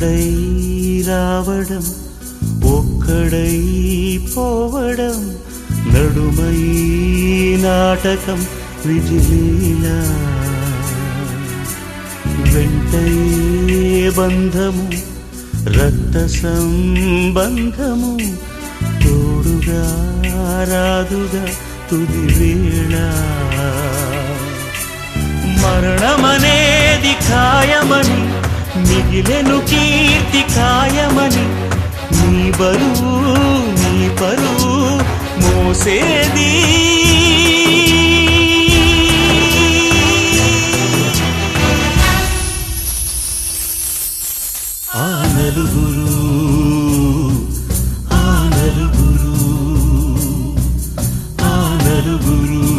ఒక్కడై రావడం ఒక్కడై పోవడం నడుమై నాటకం విజిలీలా వెంటయే బంధము రక్త సంబంధము తోడుగా రాదుగా తుది వేళ. మరణమనేది ఖాయ మిగిలెను కీర్తి కాయమని నీ బరువు నీ పరువు మోసేది. ఆ నలుగురు ఆ నలుగురు.